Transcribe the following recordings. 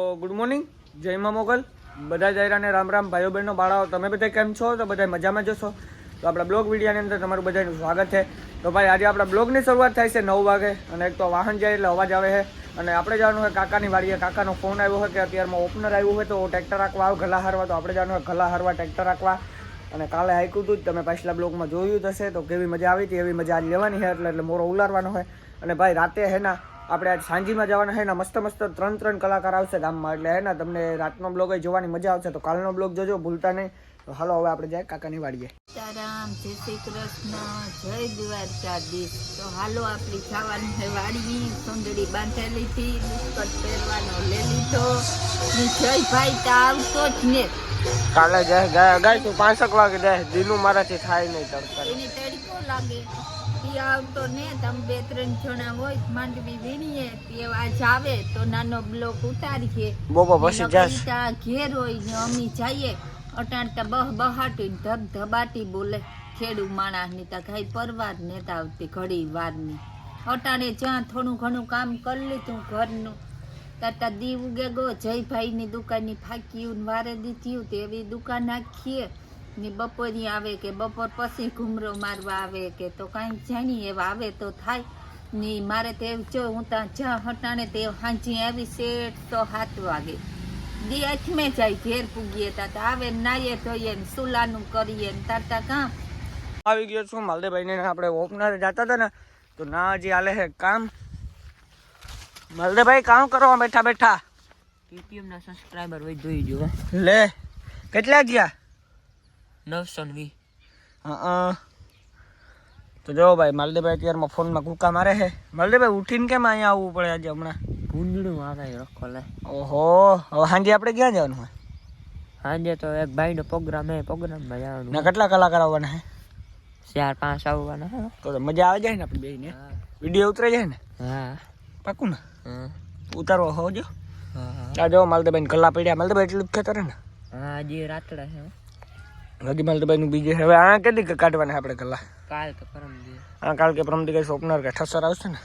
Good morning જય મા મોગલ. બધા જયરાને રામ રામ. ભાઈઓ બહેનો, બાળાઓ, તમે બધા કેમ છો? તો બધા મજામાં જશો તો આપણા બ્લોગ વિડીયાની અંદર તમારું બધાનું સ્વાગત છે. તો ભાઈ, આજે આપણા બ્લોગની શરૂઆત થાય છે નવ વાગે. અને એક તો વાહન જાય એટલે અવાજ આવે છે. અને આપણે જવાનું હોય કાકાની વાડીએ. કાકાનો ફોન આવ્યો હોય કે અત્યારમાં ઓપનર આવ્યું હોય તો ટ્રેક્ટર રાખવા આવ, ગલા હારવા. તો આપણે જવાનું હોય ગલા હારવા ટ્રેક્ટર રાખવા. અને કાલે હાઈકું હતું તમે પાછલા બ્લોગમાં જોયું જ હશે. તો કેવી મજા આવી હતી, એવી મજા આજ લેવાની છે. એટલે એટલે મોરો ઉલારવાનો હોય અને ભાઈ, રાતે હે ના આપણે આજ સાંજીમાં જવાના છે ને મસ્ત મસ્ત ત્રણ ત્રણ કલાકાર આવશે ગામમાં. એટલે હે ને તમને રાતનો બ્લોગ જોવાની મજા આવશે તો કાલનો બ્લોગ જોજો ભૂલતા નહીં. તો હાલો હવે આપણે જાય કાકાની વાડીએ સીતારામ જય શ્રી કૃષ્ણ જય દ્વારકાધીશ. તો હાલો આપણી ખાવાની છે વાડી સુંદરી બાંધેલી હતી બુસ્કટ પહેરવાનો લઈ લીધો. જય ભાઈ તો આવતો જ ને. કાલે જાય ગાય તું પાંચક વાગે જાય દિલું મારાથી થાય નહીં તડકો લાગે. એ આવતો ને તમે બે ત્રણ જણા હોય માંડવી વીણીએ તે આજ આવે તો નાનો બ્લોક ઉતારીએ. બોબો પછી જાશ. ઘેર હોય ને અમી જઈએ અટાણતા બહ બહાટી ધબ ધબાટી બોલે. ખેડૂ માણસની તા કઈ પરવાર નેતા આવતી ઘડી વારની. અટાણે જ્યાં થોડું ઘણું કામ કરી લીધું ઘરનું. તાતા દીવ ઉગે ગો જયભાઈની દુકાનની ની ને વારે દીધી તેવી દુકાન નાખીએ. ને બપોરી આવે કે બપોર પછી ઘૂમરો મારવા આવે કે તો કાંઈ જાણી એવા આવે તો થાય. ને મારે તે જો હું ત્યાં જ્યાં હટાણે તે હાંજી આવી શેઠ તો સાત વાગે. દી અચમે જાય ઘેર પૂગીએ તા તા આવે ને નાઈએ ધોઈએ ને સુલાનું કરીએ ને તારતા કાં? આવી ગયો છું માલદેભાઈ ને આપણે ઓપનર જતા હતા ને તો ના હજી હાલે હે કામ. માલદેભાઈ કામ કરવા બેઠા બેઠા. કેટીએમ ના સબસ્ક્રાઇબર વધી જોઈ જો લે કેટલા ગયા નવસો ને હા તો જો ભાઈ માલદેભાઈ અત્યારમાં ફોનમાં કૂકા મારે છે. માલદેભાઈ ઉઠીને કેમ અહીંયા આવવું પડે આજે હમણાં? ભૂંડળું આવે રખો લે. ઓહો હવે સાંજે આપણે ક્યાં જવાનું હોય? સાંજે તો એક ભાઈ નો પ્રોગ્રામ હે પ્રોગ્રામમાં ને જવાનું કેટલા કલાકાર આવવાના હે ચાર પાંચ આવવાના હે. તો મજા આવી જાય ને આપણે બેયને વીડિયો ઉતરે જાય ને? હા. પાકું ને? હા. ઉતારવા હોજો હા આ જો માલદેભાઈ કલા પડ્યા. માલદેભાઈ એટલું જ ખેતર ને? હા હજી રાત્રે છે હજી માલદેભાઈ નું બીજે હવે આ કેટલી કાઢવાના આપણે કલા કાલ પરમ આ કાલ કે પરમ કઈ ઓપનર કે ઠસર આવશે ને?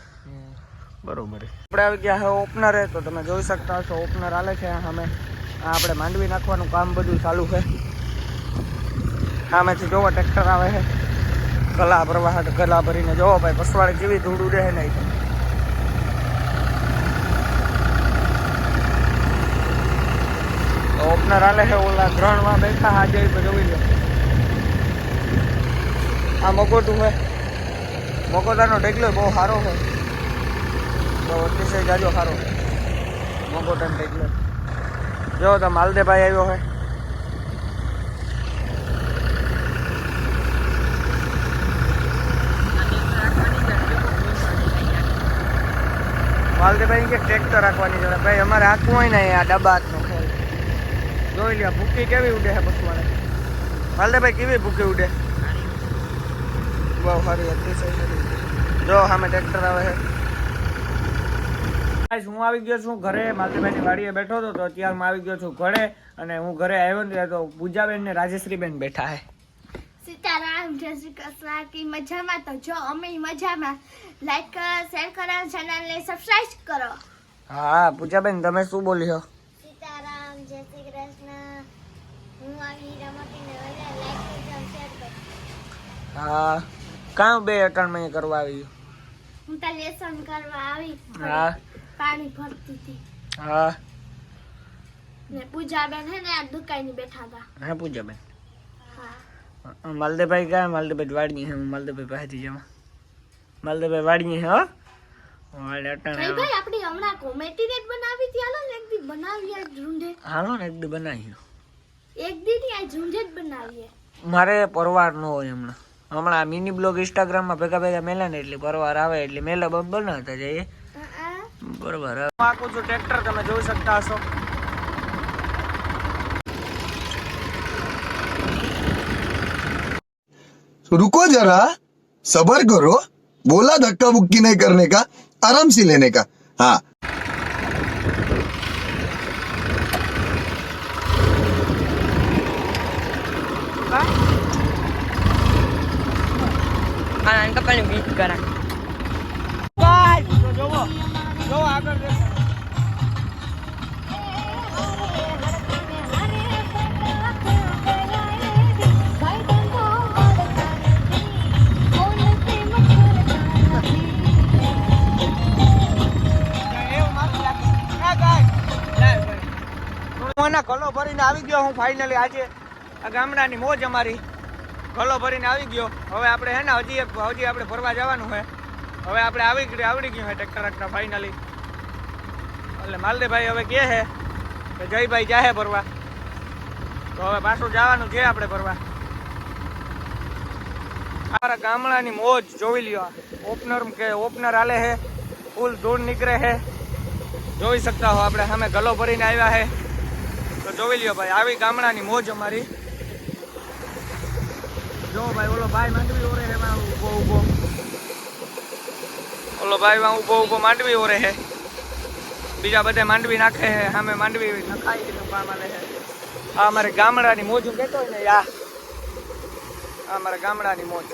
બરોબર આપણે આવી ગયા હવે ઓપનરે તો તમે જોઈ શકતા હશો ઓપનર હાલે છે. અમે આ આપણે માંડવી નાખવાનું કામ બધું ચાલુ છે. સામેથી જોવો ટ્રેક્ટર આવે છે. કલા ભરવા કલા ભરીને જોવો ભાઈ પસવાડે કેવી ધૂળ ઉડે છે નહીં ઓપનર હાલે છે, ઓલા ગ્રહણમાં બેઠા આજે જોઈ લો. આ મગોટું હોય. મકોટાનો ઢેકલો બહુ સારો હોય. તો અતિશય જાજો સારો મગોટાનો ઢેકલો જો, તો માલદેભાઈ આવ્યો હોય. માલદેભાઈ કે ટ્રેક્ટર રાખવાની જરા. ભાઈ, અમારે હાંકવું હોય ને આ ડબ્બા હાથનું. જોઈ લ્યો ભૂકી કેવી ઉડે છે પશુવાળે. માલદેભાઈ કેવી ભૂકી ઉડે? બહુ સારી હતી સારી જો સામે ટ્રેક્ટર આવે છે. હું આવી ગયો છું ઘરે માલતીભાઈની વાડીએ બેઠો હતો તો અત્યારે હું આવી ગયો છું ઘરે અને હું ઘરે આવ્યો ને તો પૂજાબેન ને રાજેશ્રીબેન બેઠા હે સીતારામ જય શ્રી કૃષ્ણ કી મજામાં તો? જો અમે મજામાં. લાઈક કરો શેર કરો ચેનલને સબસ્ક્રાઇબ કરો. હા પૂજાબેન તમે શું બોલ્યો? જય શ્રી કૃષ્ણ. હું આવી રમતીને લાઈક કરજો શેર કરજો હા. કાં બે અટાણમાં કરવા આવી? હું તો લેસન કરવા આવી હા. પાણી ભરતી હતી. હા. ને પૂજાબેન હે ને આ દુકાને બેઠા હતા. હા પૂજાબેન. હા. માલદેભાઈ ક્યાં? માલદેભાઈ વાડીએ છે હું માલદેભાઈ પાસેથી જાઉં. માલદેભાઈ વાડીએ છે હો. મારે પરવાર ન હોય હમણાં હમણાં મિની બ્લોગ ઇન્સ્ટાગ્રામમાં ભેગા ભેગા મેલા ને એટલે પરવાર આવે એટલે મેલા બંધ બનાવતા જઈએ હા બરોબર હું આખું છું ટ્રેક્ટર તમે જોઈ શકતા હશો रुको जरा सबर करो बोला धक्का बुक्की नहीं करने का आराम से लेने का हाँ આ કપાલ બીટ કરા તો જોવો જો આગળ હું એના ગલો ભરીને આવી ગયો હું ફાઇનલી આજે. આ ગામડાની મોજ અમારી. ગલો ભરીને આવી ગયો. હવે આપણે હે ને હજી એક- હજી આપણે ફરવા જવાનું હોય હવે આપણે આવી ગયું- આવડી ગયું છે ટ્રેક્ટર ફાઇનલી એટલે માલદેભાઈ હવે કહે છે કે જયભાઈ જાહે ફરવા. તો હવે પાછું જવાનું છે આપણે ફરવા. મારા ગામડાની મોજ જોઈ લ્યો ઓપનર કે ઓપનર હાલે છે ફૂલ ધૂળ નીકળે છે જોઈ શકતા હો આપણે. સામે ગલો ભરીને આવ્યા છે તો જોઈ લ્યો ભાઈ, આવી ગામડાની મોજ અમારી. જો ભાઈ, ઓલો ભાઈ માંડવી ઓરે હે ઊભો ઊભો ઓલો ભાઈ માં ઊભો ઊભો માંડવી ઓરે હે બીજા બધા માંડવી નાખે હે સામે માંડવી નખાઈ નફા માલે છે. આ અમારે ગામડાની મોજ હું કહેતો હોય ને આ અમારા ગામડાની મોજ.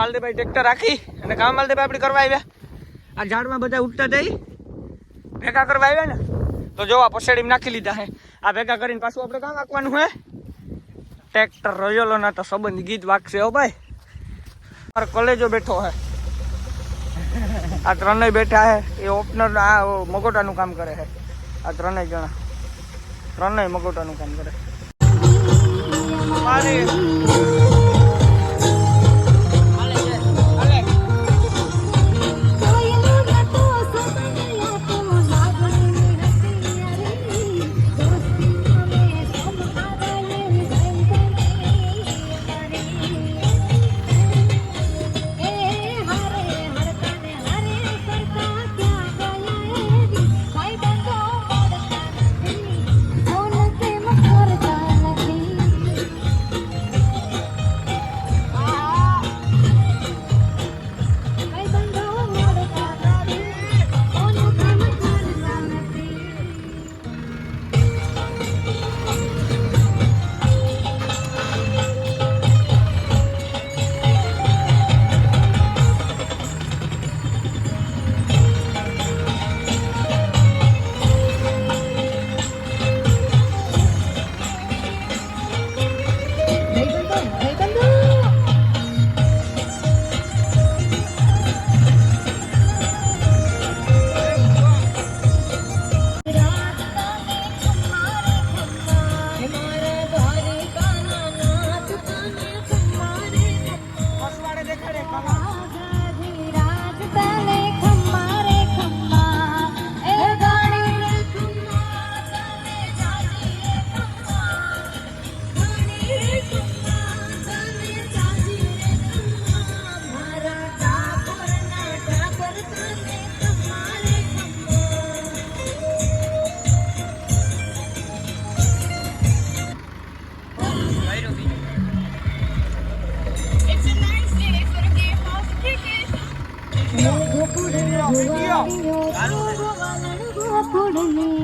માલદેભાઈ ટ્રેક્ટર રાખી અને કામ માલદેભાઈ આપણે કરવા આવ્યા. આ ઝાડમાં બધા ઉઠતા થઈ ભેગા કરવા આવ્યા ને, તો જો આ પછાડી નાખી લીધા હે. આ ભેગા કરીને પાછું આપણે કામ રાખવાનું હે. ટ્રેક્ટર રોયલો ના તો સંબંધ ગીત વાગશે હો ભાઈ. મારો કોલેજો બેઠો હે. આ ત્રણેય બેઠા હે. એ ઓપનર આ મગોટાનું કામ કરે હે. આ ત્રણેય જણા. ત્રણેય મગોટાનું કામ કરે ફાઇનલી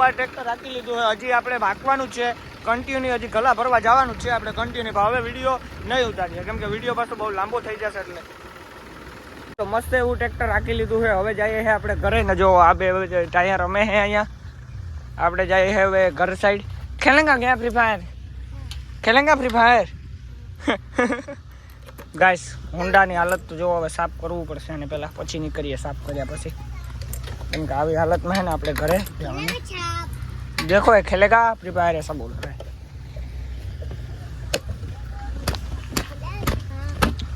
બહુ વાર ટ્રેક્ટર રાખી લીધું હોય હજી આપણે વાંકવાનું છે. કન્ટિન્યુ હજી ગલા ભરવા જવાનું છે. આપણે કન્ટિન્યુ હવે વીડિયો નહીં ઉતારીએ. કેમ કે વીડિયો પાછો બહુ લાંબો થઈ જશે એટલે. તો મસ્ત એવું ટ્રેક્ટર રાખી લીધું છે. હવે જઈએ છે આપણે ઘરે. ને જો આ બે ટાયર રમે છે અહીંયા. આપણે જઈએ છે હવે ઘર સાઈડ ખેલેંગા ગયા ફ્રી ફાયર ખેલેંગા ફ્રી ફાયર ગાઈસ હોન્ડાની હાલત તો જો હવે સાફ કરવું પડશે અને પહેલાં પછી નીકળીએ. સાફ કર્યા પછી. કેम કે આવી હાલતમાં હે ને આપણે ઘરે જવાનું. દેખો એ ખેલેગા ફ્રી ફાયર એસા બોલ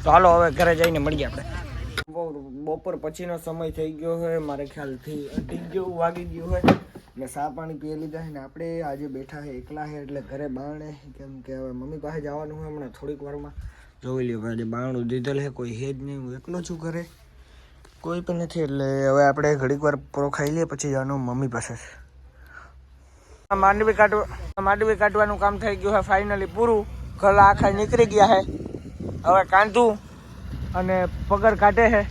ચાલો હવે ઘરે જઈને મળીએ આપણે. બપોર પછીનો સમય થઈ ગયો હોય મારે ખ્યાલથી અઢી ગયું વાગી ગયું હોય. એટલે સા પાણી પી લીધા ને આપણે આજે બેઠા હે એકલા હે એટલે ઘરે બાણે કેમ કે હવે મમ્મી પાસે જવાનું હોય હમણાં થોડીક વારમાં. જોઈ લ્યો આજે બાણું દીધેલ હે કોઈ હે જ નહીં હું એકલો છું ઘરે. કોઈ પણ નથી એટલે હવે આપણે ઘડીક વાર પૂરો ખાઈ લઈએ, પછી જવાનું મમ્મી પાસે. માંડવી કાઢવા માંડવી કાઢવાનું કામ થઈ ગયું છે ફાઇનલી પૂરું. ઘર આખા નીકળી ગયા છે હવે કાંધું અને પગર કાઢે છે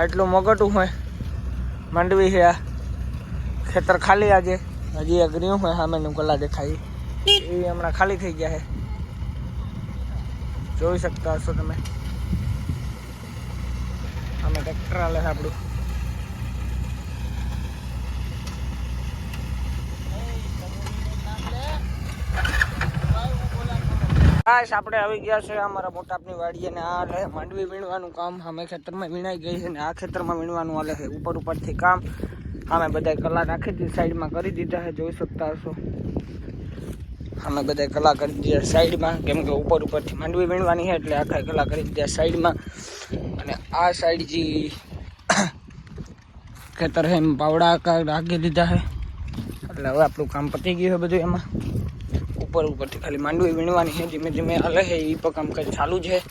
આટલું મગટું હોય માંડવી છે આ. ખેતર ખાલી આજે. હજી એક હોય સામેનું કલા દેખાય. એ હમણાં ખાલી થઈ ગયા છે જોઈ શકતા હશો તમે. અમે ટ્રેક્ટર હાલે આપણું. બસ આપણે આવી ગયા છે અમારા મોટાપની વાડીએ અને આ લે, માંડવી વીણવાનું કામ. અમે ખેતરમાં વીણાઈ ગઈ છે અને આ ખેતરમાં વીણવાનું હાલે છે. ઉપર ઉપરથી કામ. અમે બધા કલા નાખી દીધી સાઈડમાં કરી દીધા છે, જોઈ શકતા હશો. અમે બધા કલા કરી દીધા સાઈડમાં, કેમ કે ઉપર ઉપરથી માંડવી વીણવાની છે, એટલે આખા કલા કરી દીધા સાઈડમાં. અને આ સાઈડ જે ખેતર છે, એમ પાવડા આકાર રાખી દીધા છે. એટલે હવે આપણું કામ પતી ગયું છે બધું એમાં. ઉપર ઉપરથી ખાલી માંડવી વીણવાની છે, ધીમે ધીમે હાલે છે એ પણ કામકાજ ચાલુ છે.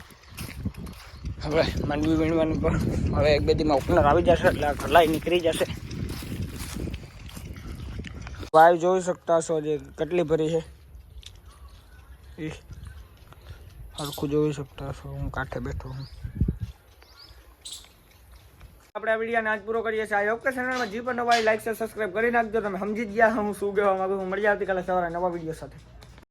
હવે માંડવી વીણવાની પણ હવે એક બે દીમાં ઓપનર આવી જશે, એટલે આ કલાઈ નીકળી જશે. વાયુ જોઈ શકતા છો જે કેટલી ભરી છે. ઈ હરખું જોઈ શકતા છો હું કાંઠે બેઠો હું આપણે આ વિડીયોને આજ પૂરો કરીએ છીએ. આ યોગ ચેનલમાં જે પણ નવા લાઈક છે સબસ્ક્રાઈબ કરી નાખજો. તમે સમજી ગયા હું શું કહેવા માંગુ હું મળી આવતીકાલે સવારે નવા વીડિયો સાથે.